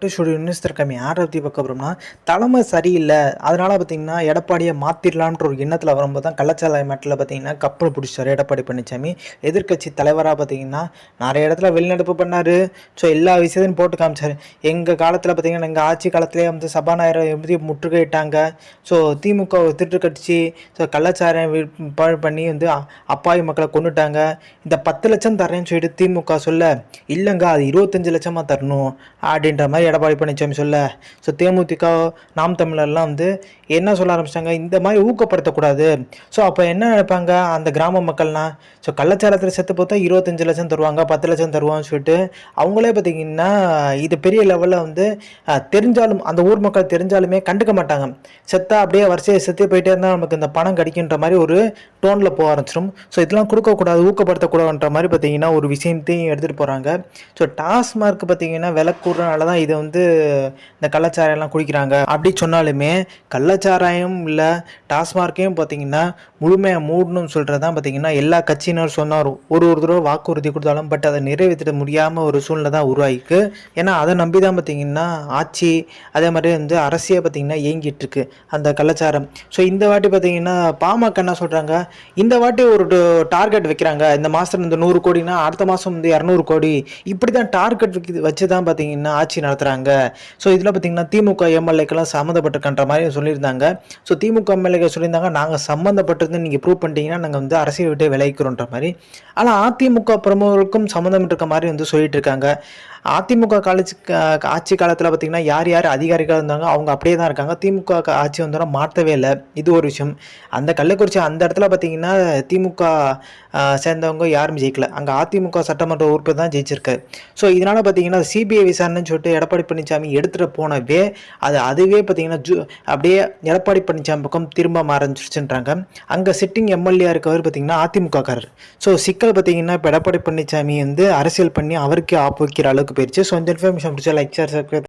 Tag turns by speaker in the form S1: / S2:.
S1: To studio news திறக்காம யாரை பற்றி பார்க்க போகிறோம்னா தலைமை சரியில்லை அதனால் பார்த்தீங்கன்னா எடப்பாடியை மாற்றிடலான்ற ஒரு எண்ணத்தில் வரும்போது தான் கள்ளச்சாலை மேட்டில் பார்த்தீங்கன்னா கப்பல் பிடிச்சார் எடப்பாடி பழனிசாமி எதிர்க்கட்சி தலைவராக பார்த்தீங்கன்னா நிறைய இடத்துல வெளிநடப்பு பண்ணார். ஸோ எல்லா விஷயத்தையும் போட்டு காமிச்சார். எங்கள் காலத்தில் பார்த்தீங்கன்னா எங்கள் ஆட்சி காலத்திலே வந்து சபாநாயகர் எப்படி முற்றுகையிட்டாங்க. ஸோ திமுக ஒரு திட்டு கட்சி. ஸோ கள்ளச்சாரம் பண்ணி வந்து அப்பாவி மக்களை கொண்டுட்டாங்க இந்த பத்து லட்சம் தரேன்னு சொல்லிட்டு திமுக சொல்ல இல்லைங்க அது இருபத்தஞ்சு லட்சமாக தரணும் அப்படின்ற மாதிரி எடப்பாடி பழனிசாமி சொல்ல ஸோ தேமுதிக நாம் தமிழர்லாம் வந்து என்ன சொல்ல ஆரம்பிச்சிட்டாங்க? இந்த மாதிரி ஊக்கப்படுத்தக்கூடாது. ஸோ அப்போ என்ன நினைப்பாங்க? அந்த கிராம மக்கள்லாம் ஸோ கள்ளச்சாரத்தில் செத்து பார்த்தா இருபத்தஞ்சு லட்சம் தருவாங்க பத்து லட்சம் தருவான்னு சொல்லிட்டு அவங்களே பார்த்தீங்கன்னா இது பெரிய லெவலில் வந்து தெரிஞ்சாலும் அந்த ஊர் மக்கள் தெரிஞ்சாலுமே கண்டுக்க மாட்டாங்க. செத்தா அப்படியே வரிசையை செத்து போயிட்டே இருந்தால் நமக்கு இந்த பணம் கிடைக்குன்ற மாதிரி ஒரு டோனில் போக ஆரம்பிச்சிடும் ஸோ இதெல்லாம் கொடுக்கக்கூடாது ஊக்கப்படுத்தக்கூடாதுன்ற மாதிரி பார்த்தீங்கன்னா ஒரு விஷயத்தையும் எடுத்துகிட்டு போகிறாங்க ஸோ டாஸ்மார்க் பார்த்தீங்கன்னா விலை கூடுறனால தான் இதை வந்து இந்த கள்ளச்சாராயம்லாம் குடிக்கிறாங்க. அப்படி சொன்னாலுமே கள்ளச்சாராயம் இல்லை டாஸ்மார்க்கையும் பார்த்தீங்கன்னா முழுமையாக மூடணும்னு சொல்கிறது தான் பார்த்தீங்கன்னா எல்லா கட்சியினர் சொன்னார். ஒரு ஒரு தடவை வாக்குறுதி கொடுத்தாலும் பட் அதை நிறைவேற்றிட முடியாமல் ஒரு சூழ்நிலை தான் உருவாயிருக்கு. ஏன்னா அதை நம்பி தான் பார்த்தீங்கன்னா ஆட்சி அதே மாதிரி வந்து அரசியே பார்த்தீங்கன்னா இயங்கிட்டு இருக்கு அந்த கள்ளச்சாரம். ஸோ இந்த வாட்டி பார்த்தீங்கன்னா பாமக என்ன சொல்கிறாங்க இந்த வாட்டி ஒரு டார்கெட் வைக்கிறாங்க. இந்த மாதம் இந்த நூறு கோடினா அடுத்த மாதம் வந்து இரநூறு கோடி. இப்படி தான் டார்கெட் வச்சு தான் பார்த்தீங்கன்னா ஆட்சி நடத்துகிறாங்க ஸோ இதில் பார்த்தீங்கன்னா திமுக எம்எல்ஏக்கெல்லாம் சம்மந்தப்பட்டிருக்கன்ற மாதிரி சொல்லியிருந்தாங்க. ஸோ திமுக எம்எல்ஏக்கள் சொல்லியிருந்தாங்க நாங்கள் சம்மந்தப்பட்டிருந்து நீங்கள் ப்ரூவ் பண்ணிட்டீங்கன்னா நாங்கள் வந்து அரசியல் விட்டு விளைவிக்கிறோன்ற மாதிரி. ஆனால் அதிமுக பிரமுகருக்கும் சம்மந்தம் இருக்க மாதிரி வந்து சொல்லிட்டு இருக்காங்க. அதிமுக காலேஜ் ஆட்சி காலத்தில் பார்த்தீங்கன்னா யார் யார் அதிகாரிகள் இருந்தாங்க அவங்க அப்படியே தான் இருக்காங்க. திமுக ஆட்சி வந்தோன்னா மாற்றவே இல்லை. இது ஒரு விஷயம். அந்த கள்ளக்குறிச்சி அந்த இடத்துல பார்த்தீங்கன்னா திமுக சேர்ந்தவங்க யாரும் ஜெயிக்கல. அங்கே அதிமுக சட்டமன்ற உறுப்பு தான் ஜெயிச்சிருக்காரு ஸோ இதனால் பார்த்தீங்கன்னா சிபிஐ விசாரணைன்னு சொல்லிட்டு எடப்பாடி பழனிசாமி எடுத்துகிட்டு போனவே அது அதுவே பார்த்திங்கன்னா ஜூ அப்படியே எடப்பாடி பழனிசாமி பக்கம் திரும்ப ஆரம்பிச்சிருச்சுன்றாங்க அங்கே சிட்டிங் எம்எல்ஏ இருக்கவர் பார்த்தீங்கன்னா அதிமுகக்காரர். ஸோ சிக்கல் பார்த்திங்கன்னா இப்போ எடப்பாடி பழனிசாமி வந்து அரசியல் பண்ணி அவருக்கே ஆப்பு வைக்கிற அளவுக்கு పేరు చేసి సొంత ఇన్ఫర్మేషన్ లైక్ షేర్ సబ్స్క్రైబ్.